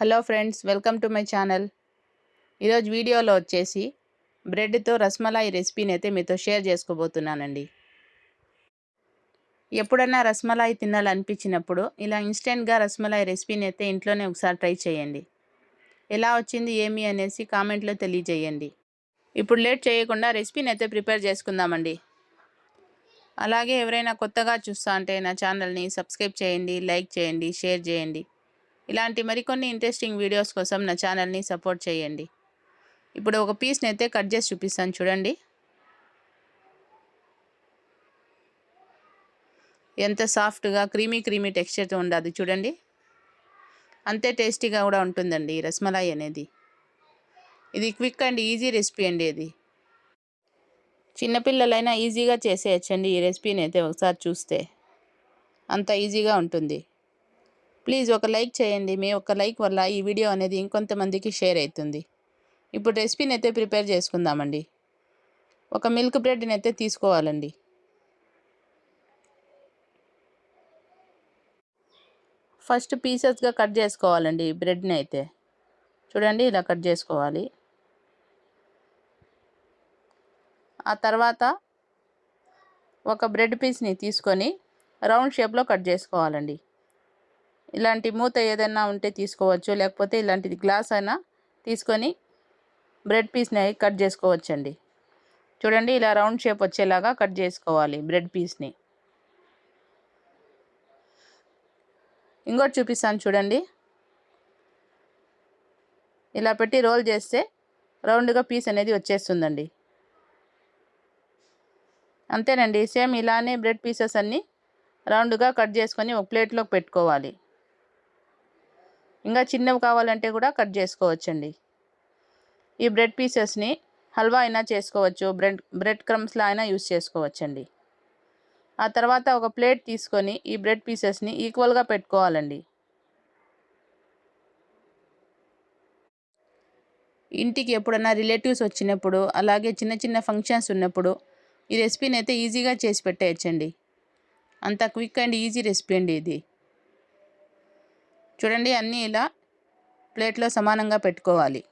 Hello friends welcome to my channel. ఈరోజు వీడియోలో వచ్చేసి బ్రెడ్తో రస్మలాయి రెసిపీని అయితే మీతో షేర్ చేసుకోబోతున్నానండి. ఎప్పుడన్నా రస్మలాయి తినాలనిపించినప్పుడు ఇలా ఇన్స్టెంట్గా రస్మలాయి రెసిపీని అయితే ఇంట్లోనే ఒకసారి ట్రై చేయండి. ఎలా వచ్చింది ఏమి అనేసి కామెంట్లో తెలియజేయండి. ఇప్పుడు లేట్ చేయకుండా రెసిపీని అయితే ప్రిపేర్ చేసుకుందామండి. అలాగే ఎవరైనా కొత్తగా చూస్తా అంటే నా ఛానల్ని సబ్స్క్రైబ్ చేయండి లైక్ చేయండి షేర్ చేయండి. ఇలాంటి మరికొన్ని ఇంట్రెస్టింగ్ వీడియోస్ కోసం నా ఛానల్ని సపోర్ట్ చేయండి. ఇప్పుడు ఒక పీస్ని అయితే కట్ చేసి చూపిస్తాను చూడండి. ఎంత సాఫ్ట్గా క్రీమీ క్రీమీ టెక్స్చర్తో ఉండదు చూడండి. అంతే టేస్టీగా కూడా ఉంటుందండి ఈ రస్మలాయి అనేది. ఇది క్విక్ అండ్ ఈజీ రెసిపీ అండి ఇది. చిన్నపిల్లలైనా ఈజీగా చేసేయచ్చండి ఈ రెసిపీని అయితే ఒకసారి చూస్తే. అంత ఈజీగా ఉంటుంది. ప్లీజ్ ఒక లైక్ చేయండి. మీ ఒక లైక్ వల్ల ఈ వీడియో అనేది ఇంకొంతమందికి షేర్ అవుతుంది. ఇప్పుడు రెసిపీని అయితే ప్రిపేర్ చేసుకుందామండి. ఒక మిల్క్ బ్రెడ్ని అయితే తీసుకోవాలండి. ఫస్ట్ పీసెస్గా కట్ చేసుకోవాలండి బ్రెడ్ని అయితే చూడండి ఇలా కట్ చేసుకోవాలి. ఆ తర్వాత ఒక బ్రెడ్ పీస్ని తీసుకొని రౌండ్ షేప్లో కట్ చేసుకోవాలండి. ఇలాంటి మూత ఏదైనా ఉంటే తీసుకోవచ్చు. లేకపోతే ఇలాంటిది గ్లాస్ అయినా తీసుకొని బ్రెడ్ పీస్ని కట్ చేసుకోవచ్చండి. చూడండి ఇలా రౌండ్ షేప్ వచ్చేలాగా కట్ చేసుకోవాలి బ్రెడ్ పీస్ని. ఇంకోటి చూపిస్తాను చూడండి. ఇలా పెట్టి రోల్ చేస్తే రౌండ్గా పీస్ అనేది వచ్చేస్తుందండి. అంతేనండి సేమ్ ఇలానే బ్రెడ్ పీసెస్ అన్నీ రౌండ్గా కట్ చేసుకొని ఒక ప్లేట్లోకి పెట్టుకోవాలి. ఇంకా చిన్నవి కావాలంటే కూడా కట్ చేసుకోవచ్చండి. ఈ బ్రెడ్ పీసెస్ని హల్వా అయినా చేసుకోవచ్చు బ్రెడ్ బ్రెడ్ క్రమ్స్లో అయినా యూస్ చేసుకోవచ్చండి. ఆ తర్వాత ఒక ప్లేట్ తీసుకొని ఈ బ్రెడ్ పీసెస్ని ఈక్వల్గా పెట్టుకోవాలండి. ఇంటికి ఎప్పుడన్నా రిలేటివ్స్ వచ్చినప్పుడు అలాగే చిన్న చిన్న ఫంక్షన్స్ ఉన్నప్పుడు ఈ రెసిపీని అయితే ఈజీగా చేసి పెట్టేయచ్చండి. అంత క్విక్ అండ్ ఈజీ రెసిపీ అండి ఇది. చూడండి అన్నీ ఇలా ప్లేట్లో సమానంగా పెట్టుకోవాలి.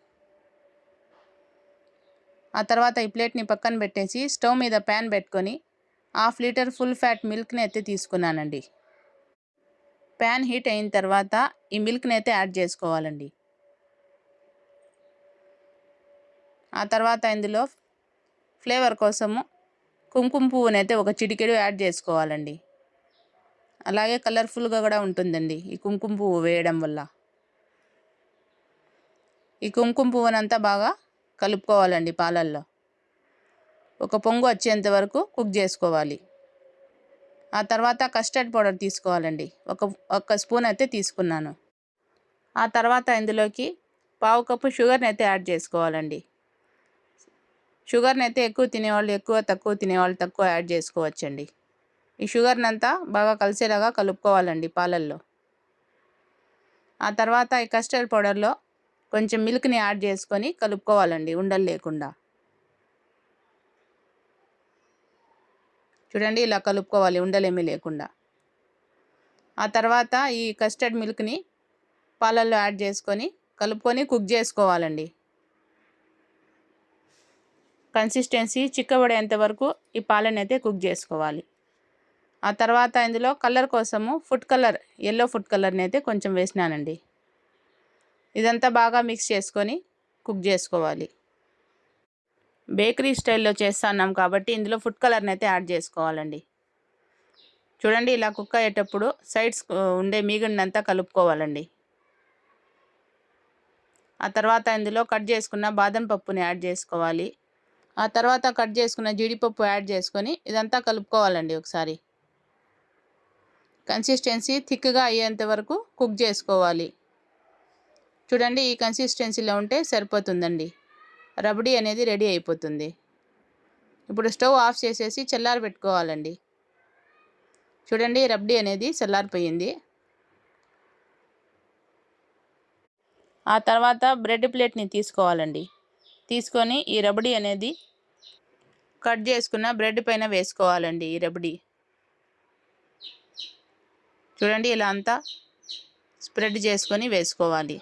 ఆ తర్వాత ఈ ప్లేట్ని పక్కన పెట్టేసి స్టవ్ మీద ప్యాన్ పెట్టుకొని హాఫ్ లీటర్ ఫుల్ ఫ్యాట్ మిల్క్ని అయితే తీసుకున్నానండి. ప్యాన్ హీట్ అయిన తర్వాత ఈ మిల్క్ని అయితే యాడ్ చేసుకోవాలండి. ఆ తర్వాత ఇందులో ఫ్లేవర్ కోసము కుంకుమ పువ్వునైతే ఒక చిటికెడు యాడ్ చేసుకోవాలండి. అలాగే కలర్ఫుల్గా కూడా ఉంటుందండి ఈ కుంకుమ పువ్వు వేయడం వల్ల. ఈ కుంకుమ పువ్వునంతా బాగా కలుపుకోవాలండి పాలల్లో. ఒక పొంగు వచ్చేంత వరకు కుక్ చేసుకోవాలి. ఆ తర్వాత కస్టర్డ్ పౌడర్ తీసుకోవాలండి. ఒక ఒక స్పూన్ అయితే తీసుకున్నాను. ఆ తర్వాత ఇందులోకి పావు కప్పు షుగర్ని అయితే యాడ్ చేసుకోవాలండి. షుగర్ని అయితే ఎక్కువ తినేవాళ్ళు ఎక్కువ తక్కువ తినేవాళ్ళు తక్కువ యాడ్ చేసుకోవచ్చండి. ఈ షుగర్ని అంతా బాగా కలిసేలాగా కలుపుకోవాలండి పాలల్లో. ఆ తర్వాత ఈ కస్టర్డ్ పౌడర్లో కొంచెం మిల్క్ని యాడ్ చేసుకొని కలుపుకోవాలండి ఉండలు లేకుండా. చూడండి ఇలా కలుపుకోవాలి ఉండలేమీ లేకుండా. ఆ తర్వాత ఈ కస్టర్డ్ మిల్క్ని పాలల్లో యాడ్ చేసుకొని కలుపుకొని కుక్ చేసుకోవాలండి. కన్సిస్టెన్సీ చిక్కబడేంత వరకు ఈ పాలను అయితే కుక్ చేసుకోవాలి. ఆ తర్వాత ఇందులో కలర్ కోసము ఫుడ్ కలర్ ఎల్లో ఫుడ్ కలర్ని అయితే కొంచెం వేసినానండి. ఇదంతా బాగా మిక్స్ చేసుకొని కుక్ చేసుకోవాలి. బేకరీ స్టైల్లో చేస్తున్నాం కాబట్టి ఇందులో ఫుడ్ కలర్ని అయితే యాడ్ చేసుకోవాలండి. చూడండి ఇలా కుక్ అయ్యేటప్పుడు సైడ్స్ ఉండే మీగడినంతా కలుపుకోవాలండి. ఆ తర్వాత ఇందులో కట్ చేసుకున్న బాదం పప్పుని యాడ్ చేసుకోవాలి. ఆ తర్వాత కట్ చేసుకున్న జీడిపప్పు యాడ్ చేసుకొని ఇదంతా కలుపుకోవాలండి ఒకసారి. కన్సిస్టెన్సీ థిక్గా అయ్యేంత వరకు కుక్ చేసుకోవాలి. చూడండి ఈ కన్సిస్టెన్సీలో ఉంటే సరిపోతుందండి. రబడీ అనేది రెడీ అయిపోతుంది. ఇప్పుడు స్టవ్ ఆఫ్ చేసేసి చల్లారి పెట్టుకోవాలండి. చూడండి రబడీ అనేది చల్లారిపోయింది. ఆ తర్వాత బ్రెడ్ ప్లేట్ని తీసుకోవాలండి. తీసుకొని ఈ రబడీ అనేది కట్ చేసుకున్న బ్రెడ్ పైన వేసుకోవాలండి ఈ రబడీ. చూడండి ఇలా అంతా స్ప్రెడ్ చేసుకొని వేసుకోవాలి.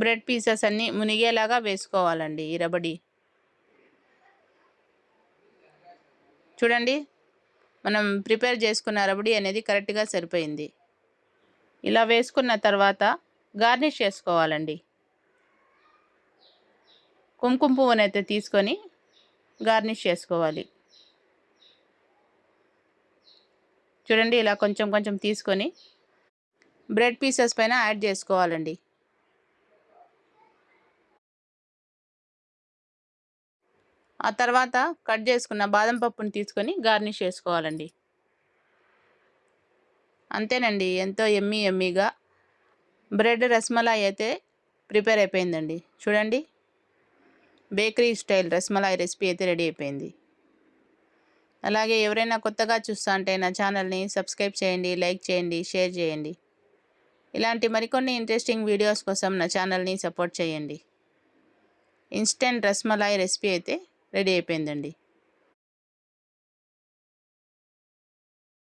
బ్రెడ్ పీసెస్ అన్నీ మునిగేలాగా వేసుకోవాలండి ఈ రబడి. చూడండి మనం ప్రిపేర్ చేసుకున్న రబడి అనేది కరెక్ట్గా సరిపోయింది. ఇలా వేసుకున్న తర్వాత గార్నిష్ చేసుకోవాలండి. కుంకుమ పువ్వునైతే తీసుకొని గార్నిష్ చేసుకోవాలి. చూడండి ఇలా కొంచెం కొంచెం తీసుకొని బ్రెడ్ పీసెస్ పైన యాడ్ చేసుకోవాలండి. ఆ తర్వాత కట్ చేసుకున్న బాదం పప్పుని తీసుకొని గార్నిష్ చేసుకోవాలండి. అంతేనండి ఎంతో ఎమ్మీ ఎమ్మీగా బ్రెడ్ రస్మలాయ్ అయితే ప్రిపేర్ అయిపోయిందండి. చూడండి బేకరీ స్టైల్ రస్మలాయ్ రెసిపీ అయితే రెడీ అయిపోయింది. అలాగే ఎవరైనా కొత్తగా చూస్తా అంటే నా ఛానల్ని సబ్స్క్రైబ్ చేయండి లైక్ చేయండి షేర్ చేయండి. ఇలాంటి మరికొన్ని ఇంట్రెస్టింగ్ వీడియోస్ కోసం నా ఛానల్ని సపోర్ట్ చేయండి. ఇన్స్టెంట్ రస్మలాయ్ రెసిపీ అయితే రెడీ అయిపోయిందండి.